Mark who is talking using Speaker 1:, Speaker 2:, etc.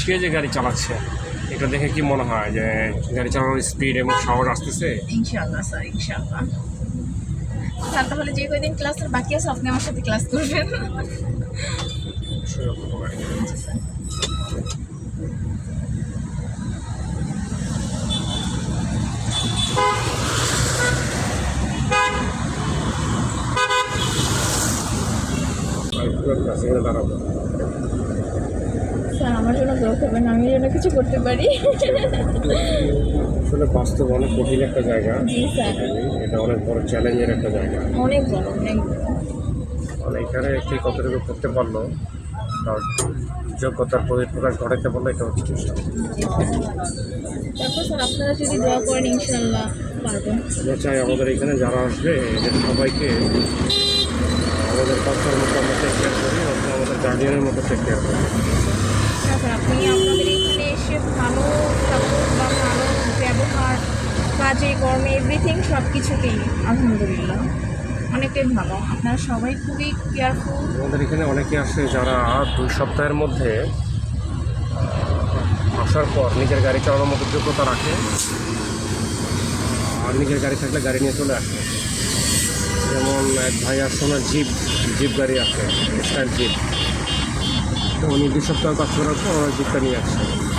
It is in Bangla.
Speaker 1: শুয়ে যে গাড়ি চালাচ্ছে এটা দেখে কি মনে হয় যে গাড়ি চালানোর স্পিড এবং সাহস আসতেছে?
Speaker 2: ইনশাআল্লাহ স্যার ইনশাআল্লাহ। স্যার তাহলে যে কয়দিন ক্লাসের বাকি আছে আপনি আমার সাথে ক্লাস করবেন।
Speaker 1: আর ক্লাসে এখানে দাঁড়াবো
Speaker 2: স্যার আমার জন্য দোয়া করবেন আমি যেন কিছু করতে পারি।
Speaker 1: আসলে বাস্তব অনেক কঠিন একটা জায়গা।
Speaker 2: জি স্যার।
Speaker 1: এটা অনেক বড় চ্যালেঞ্জের একটা জায়গা।
Speaker 2: অনেক বড় অনেক বড়।
Speaker 1: মানে এখানে কে কতটুকু করতে পারল তার যোগ্যতার বহিঃপ্রকাশ ঘটাতে পারল এটা হচ্ছে চেষ্টা।
Speaker 2: তারপর স্যার আপনারা যদি দোয়া করেন পারবেন।
Speaker 1: আমরা চাই আমাদের এখানে যারা আসবে এদের সবাইকে আমাদের বাচ্চার মতো আমরা টেক কেয়ার করি অথবা আমাদের গার্ডিয়ানের মতো টেক কেয়ার করি।
Speaker 2: না স্যার আপনি আপনাদের এখানে এসে ভালো সাপোর্ট বা ভালো ব্যবহার, কাজে, কর্মে এভরিথিং সব কিছুতেই আলহামদুলিল্লাহ। অনেকটাই ভালো। আপনারা সবাই খুবই কেয়ারফুল
Speaker 1: আমাদের এখানে অনেকে আসে যারা দুই সপ্তাহের মধ্যে আসার পর নিজের গাড়ি চালানোর মতো যোগ্যতা রাখে আর নিজের গাড়ি থাকলে গাড়ি নিয়ে চলে আসে। যেমন এক ভাই আসছে ওনার জিপ জিপ গাড়ি আছে, স্টাইল জিপ তো উনি দুই সপ্তাহ কাজ করার পর ওনার নিয়ে আসছে